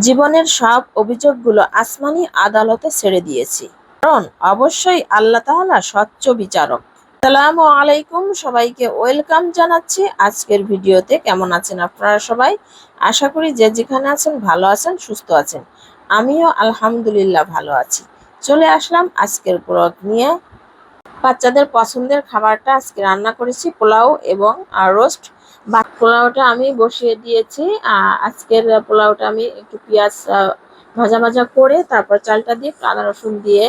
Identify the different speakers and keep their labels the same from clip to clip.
Speaker 1: জীবনের সব অভিযোগগুলো আসমানি আদালতে ছেড়ে দিয়েছি। কারণ অবশ্যই আল্লাহ তাআলা স্বচ্ছ বিচারক। আসসালামু আলাইকুম, সবাইকে ওয়েলকাম জানাচ্ছি। আজকের ভিডিওতে কেমন আছেন আপনারা সবাই? আশা করি যে যেখানে আছেন ভালো আছেন, সুস্থ আছেন। আমিও আলহামদুলিল্লাহ ভালো আছি। চলে আসলাম আজকের ব্রত নিয়ে। বাচ্চাদের পছন্দের খাবারটা আজকে রান্না করেছি, পোলাও এবং রোস্ট। পোলাওটা আমি বসিয়ে দিয়েছি আজকের পোলাওটা আমি একটু পেঁয়াজ ভাজা ভাজা করে তারপর চালটা দিয়ে আদা রসুন দিয়ে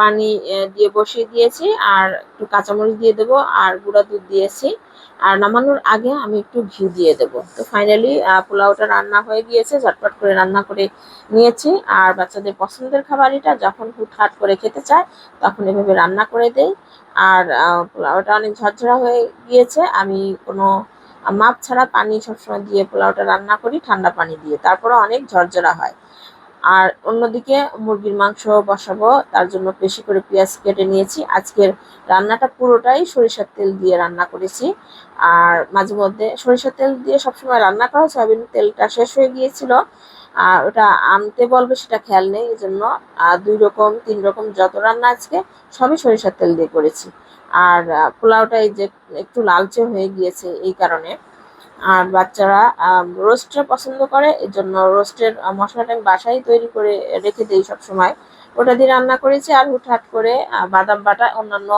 Speaker 1: পানি দিয়ে বসিয়ে দিয়েছি, আর একটু কাঁচামরিচ দিয়ে দেবো, আর গুঁড়া দুধ দিয়েছি, আর নামানোর আগে আমি একটু ঘি দিয়ে দেবো। তো ফাইনালি পোলাওটা রান্না হয়ে গিয়েছে, ঝটপট করে রান্না করে নিয়েছি, আর বাচ্চাদের পছন্দের খাবার এটা যখন হুটহাট করে খেতে চায়, তখন এভাবে রান্না করে দেই, আর পোলাওটা অনেক ঝরঝরা হয়ে গিয়েছে, আমি কোনো মাপ ছাড়া পানি সবসময় দিয়ে পোলাওটা রান্না করি, ঠান্ডা পানি দিয়ে। তারপরে অনেক ঝরঝরা হয়। আর অন্যদিকে মুরগির মাংস বসাবো, তার জন্য বেশি করে পেঁয়াজ কেটে নিয়েছি। আজকের রান্নাটা পুরোটাই সরিষার তেল দিয়ে রান্না করেছি। আর মাঝে মধ্যে সরিষার তেল দিয়ে সবসময় রান্না করা সয়াবিন তেলটা শেষ হয়ে গিয়েছিল। আর ওটা আনতে বলবে সেটা খেয়াল নেই, এই জন্য, আর দুই রকম, তিন রকম যত রান্না আজকে, সবই সরিষার তেল দিয়ে করেছি। আর পোলাওটা এই যে একটু লালচে হয়ে গিয়েছে এই কারণে। আর বাচ্চারা রোস্টটা পছন্দ করে এই জন্য রোস্টের মশলাটা আমি বাসায় তৈরি করে রেখে দিই সব সময় ওটা দিয়ে রান্না করেছি আর হুটহাট করে বাদাম বাটা, অন্যান্য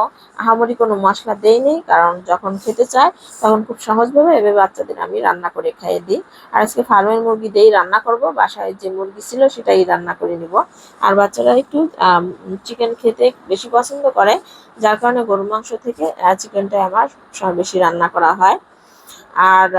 Speaker 1: আহামরি কোনো মশলা দেইনি, কারণ যখন খেতে চায় তখন খুব সহজভাবে এভাবে বাচ্চাদের আমি রান্না করে খাইয়ে দিই। আর আজকে ফার্মের মুরগি দিয়েই রান্না করব, বাসায় যে মুরগি ছিল সেটাই রান্না করে নিব। আর বাচ্চারা একটু চিকেন খেতে বেশি পছন্দ করে, যার কারণে গরু মাংস থেকে চিকেনটা আমার সব বেশি রান্না করা হয়। আর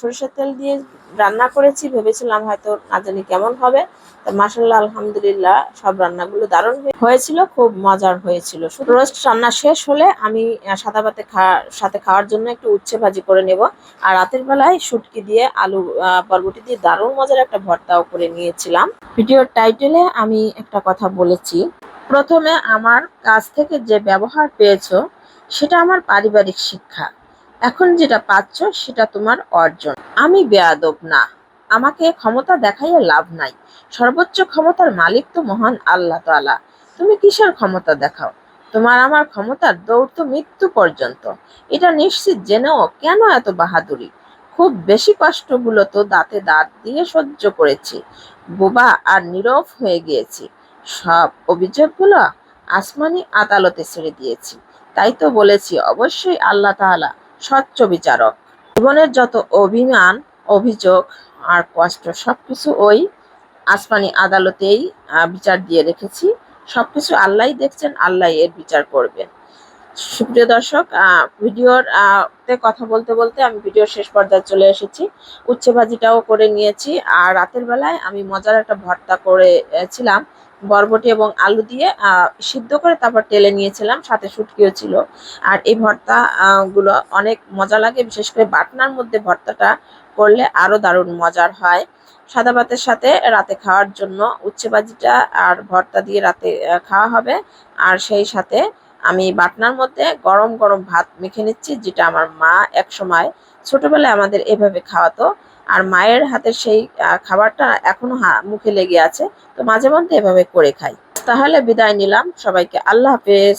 Speaker 1: সরিষার তেল দিয়ে রান্না করেছি, ভেবেছিলাম হয়তো না জানি কেমন হবে। তা মাসাল্লাহ আলহামদুলিল্লাহ সব রান্নাগুলো দারুণ হয়ে- হয়েছিল, খুব মজার হয়েছিল। রোস্ট রান্না শেষ হলে আমি সাদা ভাতে খাওয়ার সাথে খাওয়ার জন্য একটু উচ্ছে ভাজি করে নেব। আর রাতের বেলায় শুটকি দিয়ে আলু বরবটি দিয়ে দারুণ মজার একটা ভর্তাও করে নিয়েছিলাম। ভিডিওর টাইটেলে আমি একটা কথা বলেছি। প্রথমে আমার কাছ থেকে যে ব্যবহার পেয়েছ, সেটা আমার পারিবারিক শিক্ষা। এখন যেটা পাচ্ছ সেটা তোমার অর্জন। আমি বেয়াদব না। আমাকে ক্ষমতা দেখাইয়া লাভ নাই। সর্বোচ্চ ক্ষমতার মালিক তো মহান আল্লাহ তাআলা। তুমি কিসের ক্ষমতা দেখাও? তোমার আমার ক্ষমতার দৌড় তো মৃত্যু পর্যন্ত। এটা নিশ্চিত জেনেও কেন এত বাহাদুরি? খুব বেশি কষ্টগুলো তো দাঁতে দাঁত দিয়ে সহ্য করেছি। বোবা আর নীরব হয়ে গিয়েছি। সব অভিযোগগুলো আসমানি আদালতে ছেড়ে দিয়েছি। তাই তো বলেছি, অবশ্যই আল্লাহ তাআলা স্বচ্ছ বিচারক। জীবনের যত অভিমান, অভিযোগ আর কষ্ট, সবকিছু ওই আসমানি আদালতেই বিচার দিয়ে রেখেছি। সবকিছু আল্লাহ দেখছেন আল্লাহ এর বিচার করবেন। সুপ্রিয় দর্শক ভিডিওর তে কথা বলতে বলতে আমি ভিডিওর শেষ পর্যায়ে চলে এসেছি। উচ্ছে ভাজিটাও করে নিয়েছি। আর রাতের বেলায় আমি মজার একটা ভর্তা করেছিলাম। বরবটি এবং আলু দিয়ে সিদ্ধ করে তারপর তেলে নিয়েছিলাম, সাথে শুটকিও ছিল। আর এই ভর্তা গুলো অনেক মজা লাগে, বিশেষ করে বাটনার মধ্যে ভর্তাটা করলে আরও দারুণ মজার হয়। সাদা ভাতের সাথে রাতে খাওয়ার জন্য উচ্ছে ভাজিটা আর ভর্তা দিয়ে রাতে খাওয়া হবে। আর সেই সাথে আমি বাটনার মধ্যে গরম গরম ভাত মেখে নিচ্ছি, যেটা আমার মা এক সময় ছোটবেলায় আমাদের এভাবে খাওয়াতো। আর মায়ের হাতের সেই খাবারটা এখনও মুখে লেগে আছে। তো মাঝে মধ্যে এভাবে করে খাই। তাহলে বিদায় নিলাম। সবাইকে আল্লাহ হাফেজ।